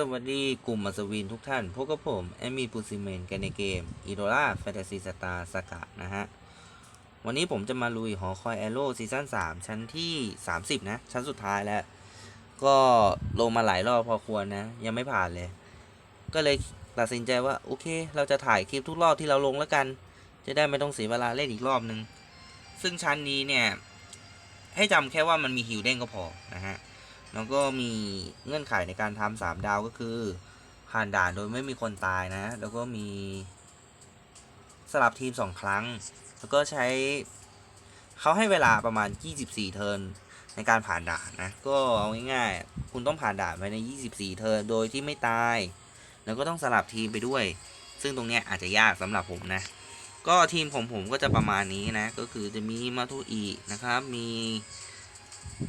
สวัสดีกลุ่มอัศวินทุกท่าน พบกับผม แอมมี่ปูซิเมนกันในเกมอีโดล่าแฟนตาซีสตาร์สกะนะฮะ วันนี้ผมจะมาลุยหอคอยแอโร่ซีซั่น3 ชั้นที่ 30 นะ ชั้นสุดท้ายแล้ว ก็ลงมาหลายรอบพอควรนะ ยังไม่ผ่านเลย ก็เลยตัดสินใจว่า โอเค เราจะถ่ายคลิปทุกรอบที่เราลงแล้วกัน จะได้ไม่ต้องเสียเวลาเล่นอีกรอบนึง ซึ่งชั้นนี้เนี่ย ให้จำแค่ว่ามันมีฮิวเด้งก็พอนะฮะ แล้วก็มีเงื่อนไขในการทำสามดาวก็คือ ผ่านด่านโดยไม่มีคนตายนะ แล้วก็มีสลับทีมสองครั้ง แล้วก็ใช้เขาให้เวลาประมาณ 24 เทิร์นในการผ่านด่านนะ ก็เอาง่ายๆ คุณต้องผ่านด่านภายใน 24 เทิร์นโดยที่ไม่ตาย แล้วก็ต้องสลับทีมไปด้วย ซึ่งตรงเนี้ยอาจจะยากสำหรับผมนะ ก็ทีมของผมก็จะประมาณนี้นะ ก็คือจะมีมาทุอีนะครับ มี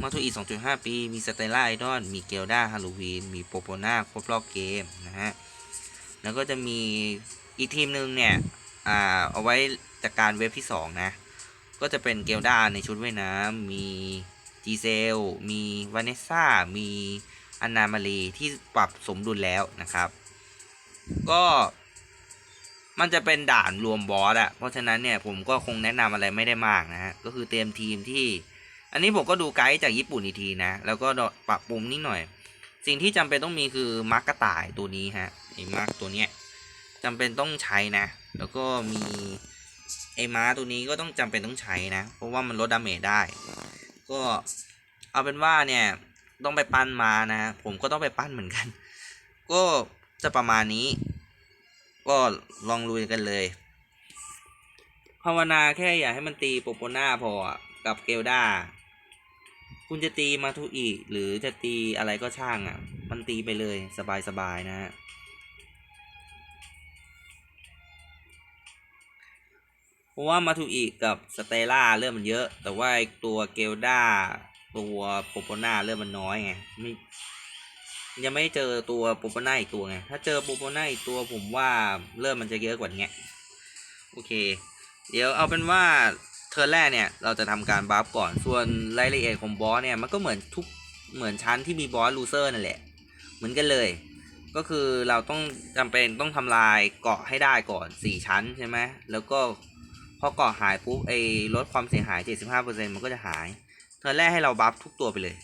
มาทุอี2.5ปี มีสเตล่าไอดอน มีเกลดาฮาโลวีน มีโปโปนาครบรอบเกมนะฮะ แล้วก็จะมีอีกทีมหนึ่งเนี่ย อ่า เอาไว้จัดการเว็บที่2นะ ก็จะเป็นเกลดาในชุดว่ายน้ำ มีจีเซล มีวานเนซ่า มีอันนามารีที่ปรับสมดุลแล้วนะครับ ก็มันจะเป็นด่านรวมบอสอะเพราะฉะนั้นเนี่ยผมก็คงแนะนำอะไรไม่ได้มากนะฮะ ก็คือเตรียมทีมที่ อันนี้ผมก็ดูไกด์จากญี่ปุ่นอีกทีนะ แล้วก็ปรับปรุงนิดหน่อย สิ่งที่จำเป็นต้องมีคือมาร์กกระต่ายตัวนี้ฮะไอ้มาร์กตัวเนี้ยจำเป็นต้องใช้นะ แล้วก็มีไอ้ม้าตัวนี้ก็ต้องจำเป็นต้องใช้นะ เพราะว่ามันลดดาเมจได้ ก็เอาเป็นว่าเนี่ยต้องไปปั้นมานะ ผมก็ต้องไปปั้นเหมือนกัน ก็จะประมาณนี้ ก็ลองลุยกันเลยภาวนาแค่อย่าให้มันตีโปโปนาพอกับเกลดา คุณจะตีมาทุอีหรือจะตีอะไรก็ช่างอะ มันตีไปเลยสบายๆนะฮะเพราะว่ามาทุอีกับสเตล่าเรื่องมันเยอะ แต่ว่าตัวเกลดาตัวโปโปนาเรื่องมันน้อยไงไม่ยังไม่เจอตัวโปโปนาอีกตัวไงถ้าเจอโปโปนาอีกตัวผมว่าเริ่มมันจะเยอะกว่านี้โอเค เดี๋ยวเอาเป็นว่า ทิร์นแรกเนี่ยเราจะทำการบัฟก่อนส่วนรายละเอียดของบอสเนี่ยมันก็เหมือนทุกเหมือนชั้นที่มีบอสลูเซอร์นั่นแหละ เหมือนกันเลย ก็คือเราต้องจำเป็นต้องทำลายเกาะให้ได้ก่อน 4 ชั้นใช่ไหมแล้วก็พอเกาะหายปุ๊บไอ้ลดความเสียหาย 75%มันก็จะหาย เทิร์นแรกให้เราบัฟทุกตัวไปเลย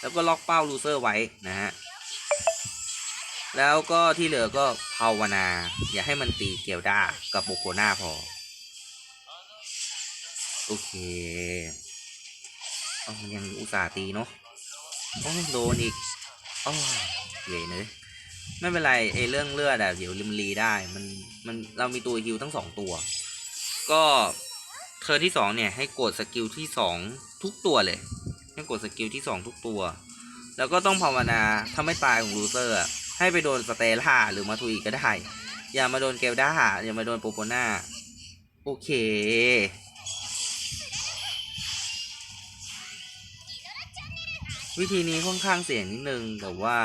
แล้วก็ล็อกเป้าลูเซอร์ไว้นะฮะ แล้วก็ที่เหลือก็ภาวนา อย่าให้มันตีเกียวด้ากับโบโกนาพอ โอเคอ๋อยังอุตส่าห์ตีเนาะโอ้โดนอีกโอ้เหลยเนยไม่เป็นไรไอเรื่องเลือดอะเดี๋ยวลิมรีได้มันมันเรามีตัวฮิวทั้งสองตัว ก็เทอร์ที่สองเนี่ยให้กดสกิลที่สองทุกตัวเลย ให้กดสกิลที่สองทุกตัว แล้วก็ต้องภาวนาถ้าไม่ตายของลูเซอร์อะ ให้ไปโดนสเตล่าหรือมาทุอีก็ได้ อย่ามาโดนเกลด้าอย่ามาโดนโปโปนาโอเค วิธีนี้ค่อนข้างเสี่ยงนิดนึงแต่ว่า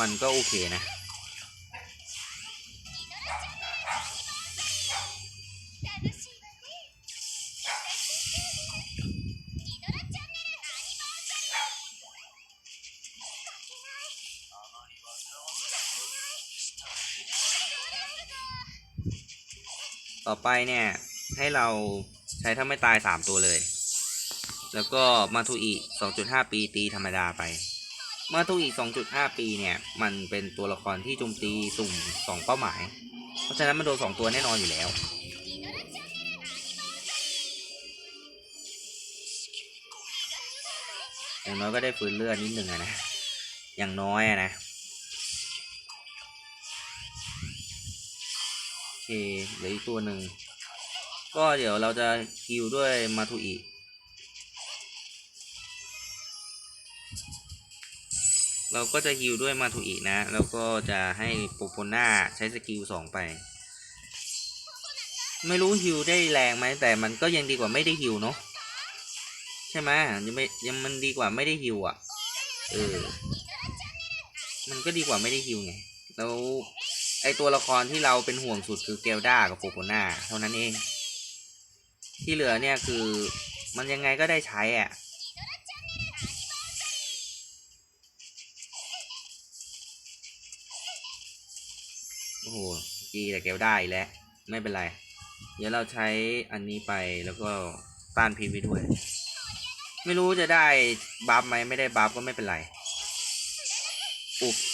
มันก็โอเคนะ ต่อไปเนี่ย ให้เราใช้ถ้าไม่ตายสามตัวเลย แล้วก็มาทุอี2.5 ปีตีธรรมดาไป มาทุอี2.5 ปีเนี่ย มันเป็นตัวละครที่โจมตีสุ่ม 2 เป้าหมาย เพราะฉะนั้นมันโดน 2 ตัวแน่นอนอยู่แล้วอย่างน้อยก็ได้ฟื้นเลือดนิดหนึ่งนะ อย่างน้อยนะ เคเหลืออีกตัวหนึ่ง ก็เดี๋ยวเราจะคิวด้วยมาทุอีเราก็จะฮิวด้วยมาทุอีนะ แล้วก็จะให้โปโปน่าใช้สกิลสองไป ไม่รู้ฮิวได้แรงไหมแต่มันก็ยังดีกว่าไม่ได้ฮิวเนาะใช่ไหมยังไม่ยังมันดีกว่าไม่ได้ฮิวอะเออมันก็ดีกว่าไม่ได้ฮิวไงแล้ว ไอตัวละครที่เราเป็นห่วงสุดคือเกลดากับโฟโกนาเท่านั้นเอง ที่เหลือเนี่ยคือมันยังไงก็ได้ใช้อะ่ะโอ้โหจีแต่เกลได้แล้ว ไม่เป็นไร เดี๋ยวเราใช้อันนี้ไปแล้วก็ต้านพีวีด้วย ไม่รู้จะได้บัฟไหมไม่ได้บัฟก็ไม่เป็นไร โอเค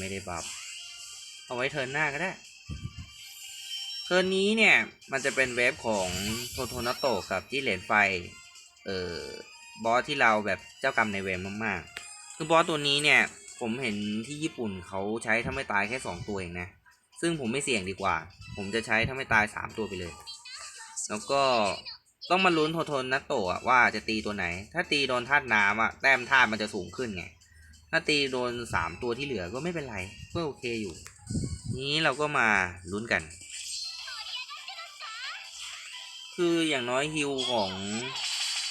ไม่ได้บัฟ เอาไว้เทิร์นหน้าก็ได้ เทิร์นนี้เนี่ย มันจะเป็นเวฟของโทโทนาโตะกับจิเหลนไฟ เอ่อบอสที่เราแบบเจ้ากรรมในเวรมากๆ คือบอสตัวนี้เนี่ย ผมเห็นที่ญี่ปุ่นเขาใช้ถ้าไม่ตายแค่สองตัวเองนะ ซึ่งผมไม่เสี่ยงดีกว่า ผมจะใช้ถ้าไม่ตายสามตัวไปเลย แล้วก็ต้องมาลุ้นโทโทนัตโตะอะว่าจะตีตัวไหน ถ้าตีโดนธาตุน้ำอะแต้มธาตุมันจะสูงขึ้นไง ถ้าตีโดนสามตัวที่เหลือก็ไม่เป็นไรก็โอเคอยู่ นี้เราก็มาลุ้นกัน คืออย่างน้อยฮิวของ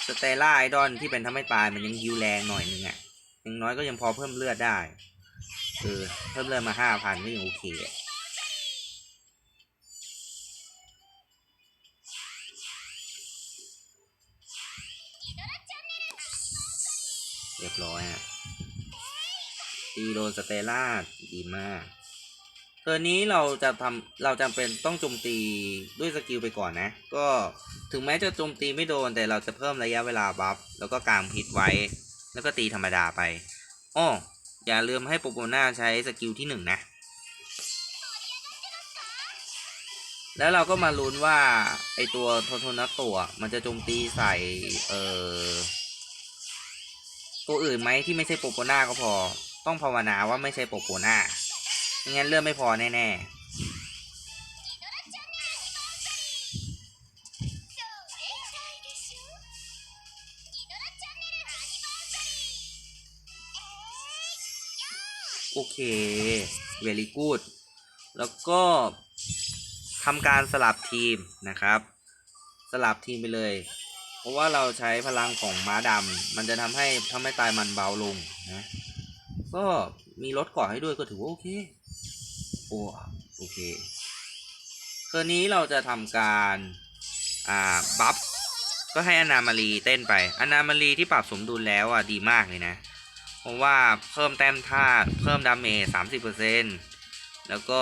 สเตล่าไอดอนที่เป็นทำให้ตายมันยังฮิวแรงหน่อยนึงอะ่ะอย่างน้อยก็ยังพอเพิ่มเลือดได้เออเพิ่มเลือดมาห้าพันก็ยังโอเคเรียบร้อยอะตีโดนสเตล่าดีมาก เทอร์นนี้เราจะทำเราจำเป็นต้องโจมตีด้วยสกิลไปก่อนนะ ก็ถึงแม้จะโจมตีไม่โดนแต่เราจะเพิ่มระยะเวลาบัฟแล้วก็กางพิษไว้ แล้วก็ตีธรรมดาไปอ้ออย่าลืมให้โปโปน่าใช้สกิลที่หนึ่งนะ แล้วเราก็มาลุ้นว่าไอตัวโทโทนัตโตะมันจะโจมตีใส่เอ่อตัวอื่นไหมที่ไม่ใช่โปโปน่าก็พอ ต้องภาวนาว่าไม่ใช่โปโปน่า ไม่งั้นเลือดไม่พอแน่ๆโอเค very good แล้วก็ทำการสลับทีมนะครับ สลับทีมไปเลย เพราะว่าเราใช้พลังของม้าดำมันจะทำให้ทำให้ตายมันเบาลงนะ ก็มีรถกาะให้ด้วยก็ถือว่าโอเค โอ้โอเคคืนนี้เราจะทำการ อ่า บัฟ ก็ให้อนามารีเต้นไป อนามารีที่ปรับสมดุลแล้วอะดีมากเลยนะ เพราะว่าเพิ่มแต้มธาตุเพิ่มดาเมจสามสิบเปอร์เซ็นต์แล้วก็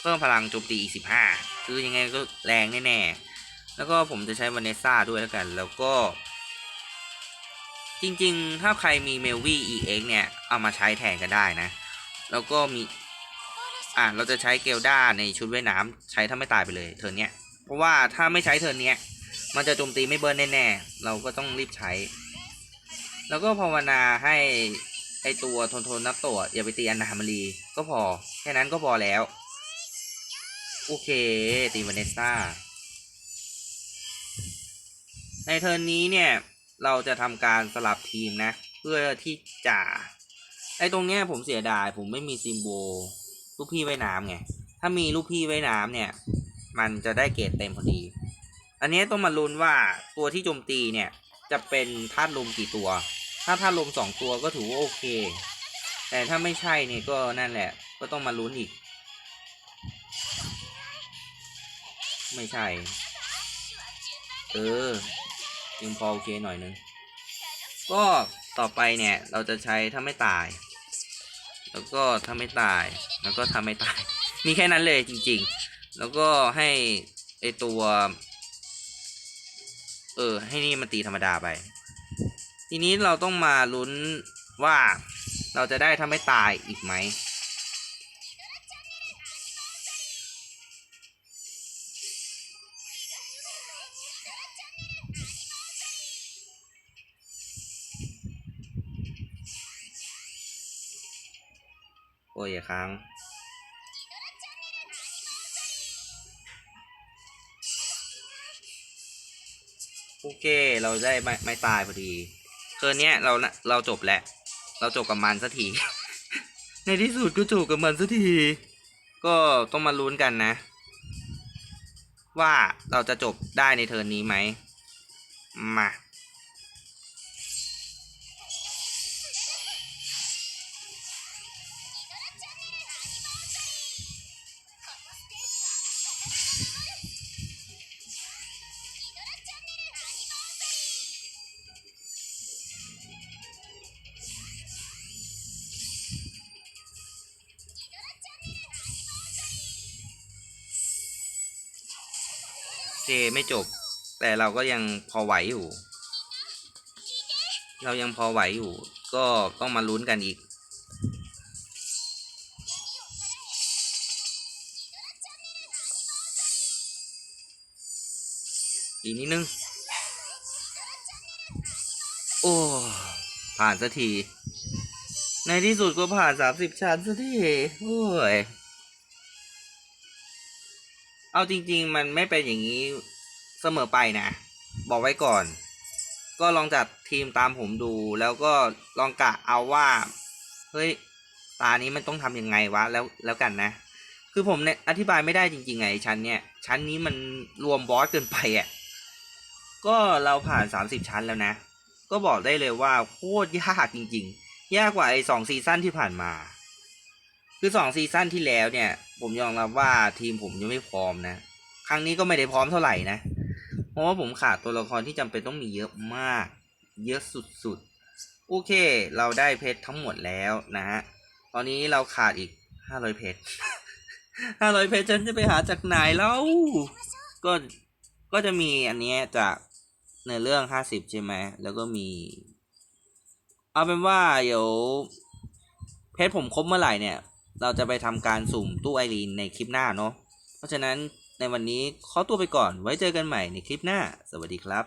เพิ่มพลังโจมตีอีกสิบห้าคือยังไงก็แรงแน่ๆ แล้วก็ผมจะใช้วานเนซ่าด้วยแล้วกัน แล้วก็จริงๆ ถ้าใครมีเมลวี่ EX เนี่ย เอามาใช้แทนก็ได้นะ แล้วก็มี อะเราจะใช้เกลด้าในชุดว่ายน้ำใช้ถ้าไม่ตายไปเลยเทิร์นเนี้ยเพราะว่าถ้าไม่ใช้เทิร์นเนี้ย มันจะโจมตีไม่เบิร์นแน่ๆเราก็ต้องรีบใช้ แล้วก็ภาวนาให้ไอตัวทนทนนับตัวอย่าไปตีอันนามารีก็พอ แค่นั้นก็พอแล้ว โอเค ตีวานเนสซ่าในเทิร์นนี้เนี่ย เราจะทำการสลับทีมนะ เพื่อที่จะไอตรงเนี้ยผมเสียดาย ผมไม่มีซิมโบ ลูกพี่ว่ายน้ำไง ถ้ามีลูกพี่ว่ายน้ำเนี่ย มันจะได้เกรดเต็มพอดี อันนี้ต้องมาลุ้นว่าตัวที่โจมตีเนี่ย จะเป็นธาตุลมกี่ตัว ถ้าธาตุลมสองตัวก็ถือว่าโอเค แต่ถ้าไม่ใช่เนี่ยก็นั่นแหละ ก็ต้องมาลุ้นอีก ไม่ใช่ เออยังพอโอเคหน่อยนึง ก็ต่อไปเนี่ยเราจะใช้ถ้าไม่ตาย แล้วก็ถ้าไม่ตาย แล้วก็ทำไม่ตาย มีแค่นั้นเลยจริง ๆ แล้วก็ให้ไอตัว เออ ให้นี่มันตีธรรมดาไป ทีนี้เราต้องมาลุ้นว่าเราจะได้ทำไม่ตายอีกไหม โอ้ยอย่าค้างโอเค เราได้ไม่ไม่ตายพอดีเคืนเนี้ยเราเราจบแล้ว เราจบกับมันสักที ในที่สุดก็จบกับมันสักที ก็ต้องมาลุ้นกันนะ ว่าเราจะจบได้ในเทิร์นนี้ไหมมา ไม่จบ แต่เราก็ยังพอไหวอยู่ เรายังพอไหวอยู่ ก็ต้องมาลุ้นกันอีก อีกนิดนึง โอ้ผ่านสักที ในที่สุดก็ผ่านสามสิบชั้นสักทีโอ้ย เอาจริง ๆ มันไม่เป็นอย่างนี้เสมอไปนะ บอกไว้ก่อน ก็ลองจัดทีมตามผมดู แล้วก็ลองกะเอาว่าเฮ้ยตานี้มันต้องทำยังไงวะแล้วแล้วกันนะ คือผมเนี่ยอธิบายไม่ได้จริงๆไงชั้นเนี่ยชั้นนี้มันรวมบอสเกินไปอะ่ะก็เราผ่านสามสิบชั้นแล้วนะ ก็บอกได้เลยว่าโคตรยากจริง ๆ ยากกว่าไอ้สองซีซั่นที่ผ่านมา คือสองซีซั่นที่แล้วเนี่ย ผมยอมรับว่าทีมผมยังไม่พร้อมนะ ครั้งนี้ก็ไม่ได้พร้อมเท่าไหร่นะ เพราะว่าผมขาดตัวละครที่จำเป็นต้องมีเยอะมาก เยอะสุดๆ โอเค เราได้เพชรทั้งหมดแล้วนะฮะ ตอนนี้เราขาดอีกห้าร้อยเพชรห้าร้อยเพชรฉันจะไปหาจากไหนแล้ว ก็ ก็จะมีอันนี้จากในเรื่องห้าสิบใช่ไหม แล้วก็มี เอาเป็นว่าเดี๋ยวเพชรผมครบเมื่อไหร่เนี่ย เราจะไปทำการสุ่มตู้ไอรีนในคลิปหน้าเนาะเพราะฉะนั้นในวันนี้ขอตัวไปก่อนไว้เจอกันใหม่ในคลิปหน้า สวัสดีครับ